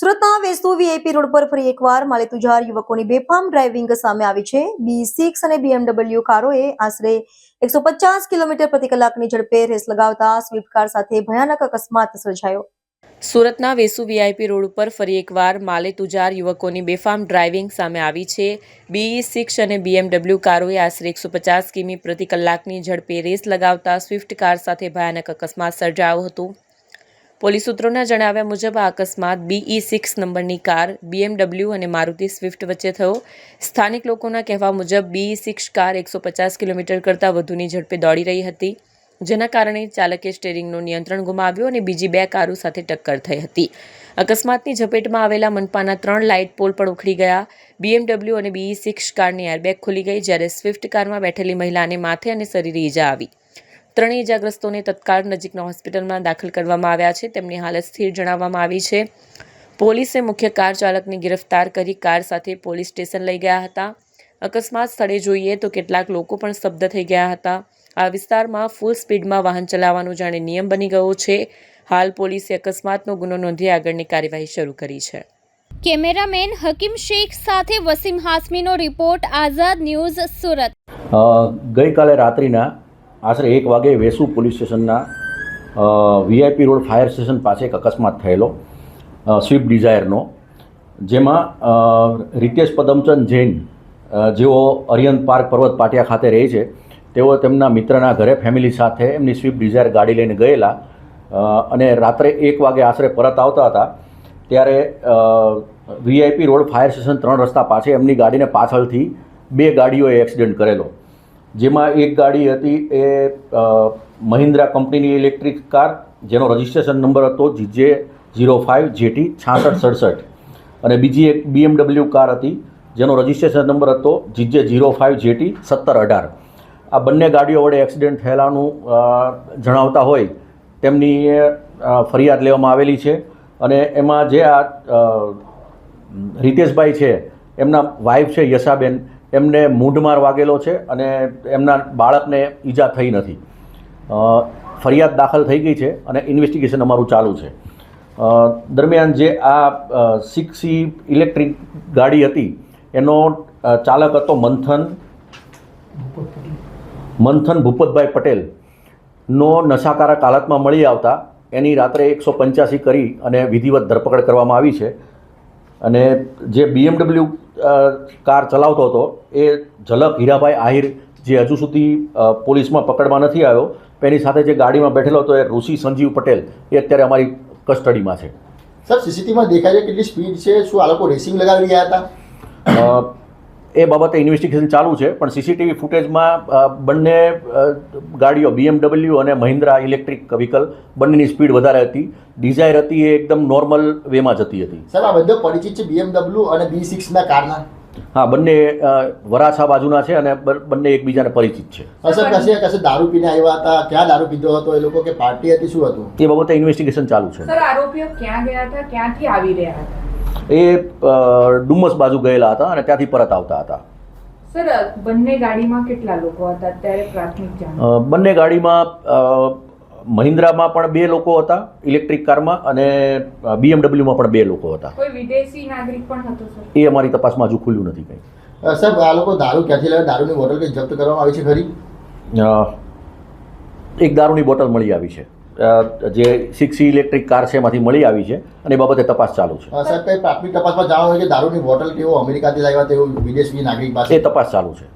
સુરતના Vesu VIP road પર ફરી એકવાર માલેતુજાર યુવકોની બેફામ ડ્રાઇવિંગ સામે આવી છે. બી સિક્સ અને બીએમડબલ્યુ કારોએ આશરે એકસો પચાસ કિલોમીટર પ્રતિ કલાકની ઝડપે રેસ લગાવતા સ્વિફ્ટ કાર સાથે ભયાનક અકસ્માત સર્જાયો. સુરતના વેસુ વીઆઈપી રોડ ઉપર ફરી એકવાર માલે તુજાર યુવકોની બેફામ ડ્રાઇવિંગ સામે આવી છે. બીઈ સિક્સ અને બીએમડબલ્યુ કારોએ આશરે એકસો પચાસ કિમી પ્રતિ કલાકની ઝડપે રેસ લગાવતા સ્વિફ્ટ કાર સાથે ભયાનક અકસ્માત સર્જાયો હતો. પોલીસ સૂત્રોના જણાવ્યા મુજબ આ અકસ્માત બીઈ સિક્સ નંબરની કાર બીએમડબલ્યુ અને મારુતિ સ્વિફ્ટ વચ્ચે થયો. સ્થાનિક લોકોના કહેવા મુજબ બીઈ સિક્સ કાર એકસો પચાસ કિલોમીટર કરતાં વધુની ઝડપે દોડી રહી હતી, જેના કારણે ચાલકે સ્ટેરિંગનું નિયંત્રણ ગુમાવ્યું અને બીજી બે કારો સાથે ટક્કર થઈ હતી. અકસ્માતની ઝપેટમાં આવેલા મનપાના ત્રણ લાઇટ પોલ પણ ઉખડી ગયા. બીએમડબલ્યુ અને બીઈ સિક્સ કારની એરબેગ ખુલી ગઈ જ્યારે સ્વિફ્ટ કારમાં બેઠેલી મહિલાને માથે અને શરીરે ઈજા આવી. ત્રણેય ઇજાગ્રસ્તોને તત્કાળ નજીકના હોસ્પિટલમાં દાખલ કરવામાં આવ્યા છે. તેમની હાલત સ્થિર જણાવવામાં આવી છે. પોલીસે મુખ્ય કાર ચાલકને ગિરફતાર કરી કાર સાથે પોલીસ સ્ટેશન લઈ ગયા હતા. અકસ્માત સ્થળે જોઈએ તો કેટલાક લોકો પણ સ્તબ્ધ થઈ ગયા હતા. આ વિસ્તારમાં ફૂલ સ્પીડમાં વાહન ચલાવવાનું જાણે નિયમ બની ગયો છે. હાલ પોલીસે અકસ્માતનો ગુનો નોંધી આગળની કાર્યવાહી શરૂ કરી છે. કેમેરામેન હકીમ શેખ સાથે વસીમ હાસમીનો રિપોર્ટ આઝાદ ન્યૂઝ સુરત. ગઈકાલે રાત્રિના આશરે એક વાગે વેસુ પોલીસ સ્ટેશનના વીઆઈપી રોડ ફાયર સ્ટેશન પાસે એક અકસ્માત થયેલો સ્વિફ્ટ ડિઝાયરનો, જેમાં રિતેશ પદમચંદ જૈન જેઓ અરિયન પાર્ક પર્વત પાટિયા ખાતે રહે છે, તેઓ તેમના મિત્રના ઘરે ફેમિલી સાથે એમની સ્વિફ્ટ ડિઝાયર ગાડી લઈને ગયેલા અને રાત્રે એક વાગે આશરે પરત આવતા હતા, ત્યારે વીઆઈપી રોડ ફાયર સ્ટેશન ત્રણ રસ્તા પાસે એમની ગાડીને પાછળથી બે ગાડીઓએ એક્સિડન્ટ કરેલો. જેમાં એક ગાડી હતી એ મહિન્દ્રા કંપનીની ઇલેક્ટ્રિક કાર, જેનો રજિસ્ટ્રેશન નંબર હતો જીજે ઝીરો ફાઇવ જેટી છાસઠ સડસઠ. અને બીજી એક બીએમડબલ્યુ કાર હતી, જેનો રજિસ્ટ્રેશન નંબર હતો જીજે ઝીરો ફાઇવ જેટી સત્તર અઢાર. આ બંને ગાડીઓ વડે એક્સિડન્ટ થયેલાનું જણાવતા હોય, તેમની ફરિયાદ લેવામાં આવેલી છે. અને એમાં જે આ રિતેશભાઈ છે, એમના વાઈફ છે યશાબેન એમને મૂંઢમાર વાગેલો છે અને એમના બાળકને ઈજા થઈ નથી. ફરિયાદ દાખલ થઈ ગઈ છે અને ઇન્વેસ્ટિગેશન અમારું ચાલુ છે. દરમિયાન જે આ સિક્સી ઇલેક્ટ્રિક ગાડી હતી, એનો ચાલક હતો મંથન મંથન ભૂપતભાઈ પટેલ. નો નશાકારક હાલતમાં મળી આવતા, એની રાત્રે એકસો પંચ્યાસી કરી અને વિધિવત ધરપકડ કરવામાં આવી છે. અને જે બીએમડબલ્યુ કાર ચલાવતો હતો એ ઝલક હીરાભાઈ આહિર જે હજુ સુધી પોલીસમાં પકડમાં નથી આવ્યો એની સાથે જે ગાડીમાં બેઠેલો હતો એ ઋષિ સંજીવ પટેલ એ અત્યારે અમારી કસ્ટડીમાં છે. સર સીસીટીવીમાં દેખાય છે કેટલી સ્પીડ છે શું આ લોકો રેસિંગ લગાવી રહ્યા હતા? એ બાબતે ઇન્વેસ્ટિગેશન ચાલુ છે પણ સીસીટીવી ફૂટેજમાં બંને ગાડીઓ બીએમડબલ્યુ અને મહિન્દ્રા ઇલેક્ટ્રિક વ્હીકલ બંનેની સ્પીડ વધારે હતી. ડિઝાયર હતી એ એકદમ નોર્મલ વેમાં જતી હતી. સર આ બધો પરિચિત છે બીએમડબલ્યુ અને બી સિક્સના કારના? હા બંને વરાછા બાજુના છે અને બંને એકબીજાને પરિચિત છે. સર કશે કશે દારૂ પીને આવ્યા હતા? ક્યાં દારૂ પીધો હતો? એ લોકો કે પાર્ટી હતી શું હતું? એ બાબતે ઇન્વેસ્ટિગેશન ચાલુ છે. સર આરોપીઓ ક્યાં ગયા હતા? ક્યાંથી આવી રહ્યા હતા? એ ડુમસ ડુમ્મસ બાજુ ગયેલા હતા અને ત્યાંથી પરત આવતા હતા. સર બંને ગાડીમાં કેટલા લોકો હતા? અત્યારે પ્રાથમિક જાણ. બંને ગાડીમાં મહિન્દ્રામાં પણ બે લોકો હતા ઇલેક્ટ્રિક કારમાં અને બીએમડબલ્યુમાં પણ બે લોકો હતા. કોઈ વિદેશી નાગરિક પણ હતો સર? એ અમારી તપાસમાં હજુ ખુલ્યું નથી કંઈ. સર આ લોકો દારૂ ક્યાંથી લાવ્યા દારૂની બોટલ કંઈ જપ્ત કરવામાં આવી છે ખરી? એક દારૂની બોટલ મળી આવી છે. જે સિક્સ ઇલેક્ટ્રિક કાર છે એમાંથી મળી આવી છે અને એ બાબતે તપાસ ચાલુ છે. સાહેબ કંઈ પ્રાથમિક તપાસમાં જાણવા હોય કે દારૂની બોટલ કેવો અમેરિકાથી લાવ્યા તેવું વિદેશી નાગરિક પાસે? એ તપાસ ચાલુ છે.